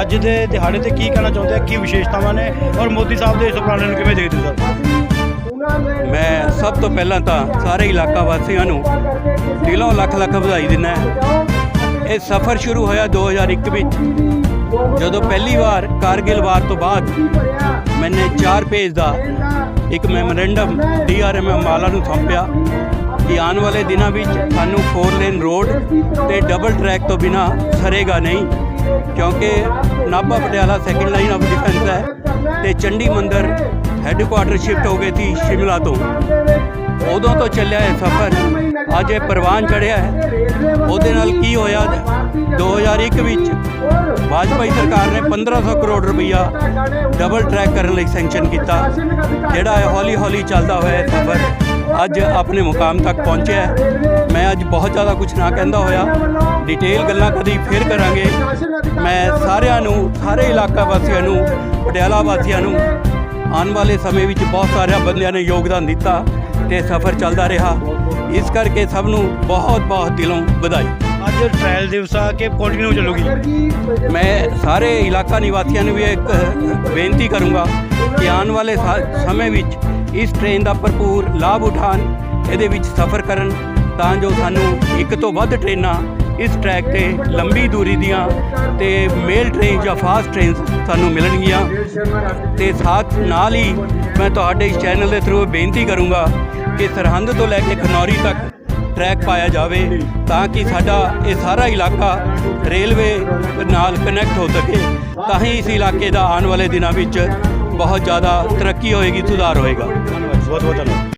ਅੱਜ ਦੇ ਦਿਹਾੜੇ ਤੇ ਕੀ ਕਹਿਣਾ ਚਾਹੁੰਦੇ ਆ? ਕੀ ਵਿਸ਼ੇਸ਼ਤਾਵਾਂ ਨੇ? ਔਰ ਮੋਦੀ ਸਾਹਿਬ ਦੇ ਇਸ ਉਪਰਾਲੇ ਨੂੰ ਕਿਵੇਂ ਦੇਖਦੇ ਹੋ ਸਰ? ਮੈਂ ਸਭ ਤੋਂ ਪਹਿਲਾਂ ਤਾਂ ਸਾਰੇ ਇਲਾਕਾ ਵਾਸੀਆਂ ਨੂੰ ਦਿਲੋਂ ਲੱਖ ਲੱਖ ਵਧਾਈ ਦਿੰਦਾ ਇਹ ਸਫ਼ਰ ਸ਼ੁਰੂ ਹੋਇਆ 2001 ਵਿੱਚ। ਜਦੋਂ ਪਹਿਲੀ ਵਾਰ ਕਾਰਗਿਲ ਵਾਰ ਤੋਂ ਬਾਅਦ ਮੈਨੇ 4 ਪੇਜ ਦਾ ਇੱਕ ਮੈਮੋਰੈਂਡਮ ਡੀਆਰਐਮ ਅੰਬਾਲਾ ਨੂੰ ਸੌਂਪਿਆ ਕਿ ਆਉਣ ਵਾਲੇ ਦਿਨਾਂ ਵਿੱਚ ਸਾਨੂੰ 4 ਲੇਨ ਰੋਡ ਤੇ ਡਬਲ ਟਰੈਕ ਤੋਂ ਬਿਨਾ ਸਰੇਗਾ ਨਹੀਂ, ਕਿਉਂਕਿ Nabha Patiala second line of defence ਹੈ ਤੇ ਚੰਡੀ ਮੰਦਰ ਹੈੱਡਕੁਆਟਰ ਸ਼ਿਫਟ ਹੋ ਗਈ ਸੀ ਸ਼ਿਮਲਾ ਤੋਂ। ਉਦੋਂ ਤੋਂ ਚੱਲਿਆ ਇਹ ਸਫ਼ਰ। ਅੱਜ ਇਹ ਪ੍ਰਵਾਨ ਚੜਿਆ ਹੈ। ਉਹਦੇ ਨਾਲ ਕੀ ਹੋਇਆ? 2001 ਵਿੱਚ ਵਾਜਪਾਈ ਸਰਕਾਰ ਨੇ 1500 ਕਰੋੜ ਰੁਪਈਆ ਡਬਲ ਟਰੈਕ ਕਰਨ ਲਈ ਸੈਂਕਸ਼ਨ ਕੀਤਾ। ਜਿਹੜਾ ਹੌਲੀ ਹੌਲੀ ਚੱਲਦਾ ਹੋਇਆ ਸਫ਼ਰ ਅੱਜ ਆਪਣੇ ਮੁਕਾਮ ਤੱਕ ਪਹੁੰਚਿਆ ਮੈਂ ਅੱਜ ਬਹੁਤ ਜ਼ਿਆਦਾ ਕੁਝ ਨਾ ਕਹਿੰਦਾ ਹੋਇਆ। ਡਿਟੇਲ ਗੱਲਾਂ ਕਦੀ ਫੇਰ ਕਰਾਂਗੇ। ਮੈਂ ਸਾਰਿਆਂ ਨੂੰ, ਸਾਰੇ ਇਲਾਕਾ ਵਾਸੀਆਂ ਨੂੰ, ਪਟਿਆਲਾ ਵਾਸੀਆਂ ਨੂੰ ਆਉਣ ਵਾਲੇ ਸਮੇਂ ਵਿੱਚ ਬਹੁਤ ਸਾਰਿਆਂ ਬੰਦਿਆਂ ਨੇ ਯੋਗਦਾਨ ਦਿੱਤਾ ਤੇ ਸਫ਼ਰ ਚੱਲਦਾ ਰਿਹਾ। ਇਸ ਕਰਕੇ ਸਭ ਨੂੰ ਬਹੁਤ ਬਹੁਤ ਦਿਲੋਂ ਵਧਾਈ। ਅੱਜ ਟ੍ਰਾਇਲ ਦਿਵਸ ਆ ਕੇ ਕੰਟੀਨਿਊ ਚੱਲੂਗੀ। ਮੈਂ ਸਾਰੇ ਇਲਾਕਾ ਨਿਵਾਸੀਆਂ ਨੂੰ ਵੀ ਇੱਕ ਬੇਨਤੀ ਕਰੂੰਗਾ ਕਿ ਆਉਣ ਵਾਲੇ ਸਾ- ਸਮੇਂ ਵਿੱਚ ਇਸ ਟ੍ਰੇਨ ਦਾ ਭਰਪੂਰ ਲਾਭ ਉਠਾਉਣ, ਇਹਦੇ ਵਿੱਚ ਸਫ਼ਰ ਕਰਨ, ਤਾਂ ਜੋ ਸਾਨੂੰ ਇੱਕ ਤੋਂ ਵੱਧ ਟ੍ਰੇਨਾਂ ਇਸ ਟਰੈਕ ਤੇ ਲੰਬੀ ਦੂਰੀ ਦੀਆਂ ਤੇ ਮੇਲ ਟ੍ਰੇਨ ਜਾਂ ਫਾਸਟ ਟ੍ਰੇਨ ਸਾਨੂੰ ਮਿਲਣਗੀਆਂ। ਤੇ ਸਾਥ ਨਾਲ ਹੀ ਮੈਂ ਤੁਹਾਡੇ ਇਸ ਚੈਨਲ ਦੇ ਥਰੂ ਬੇਨਤੀ ਕਰੂੰਗਾ ਕਿ ਸਰਹੰਦ ਤੋਂ ਲੈ ਕੇ ਖਨੌਰੀ ਤੱਕ ਟਰੈਕ ਪਾਇਆ ਜਾਵੇ ਤਾਂ ਕਿ ਸਾਡਾ ਇਹ ਸਾਰਾ ਇਲਾਕਾ ਰੇਲਵੇ ਨਾਲ ਕਨੈਕਟ ਹੋ ਸਕੇ। ਤਾਂ ਹੀ ਇਸ ਇਲਾਕੇ ਦਾ ਆਉਣ ਵਾਲੇ ਦਿਨਾਂ ਵਿੱਚ ਬਹੁਤ ਜ਼ਿਆਦਾ ਤਰੱਕੀ ਹੋਏਗੀ, ਸੁਧਾਰ ਹੋਏਗਾ। ਬਹੁਤ ਬਹੁਤ ਧੰਨਵਾਦ।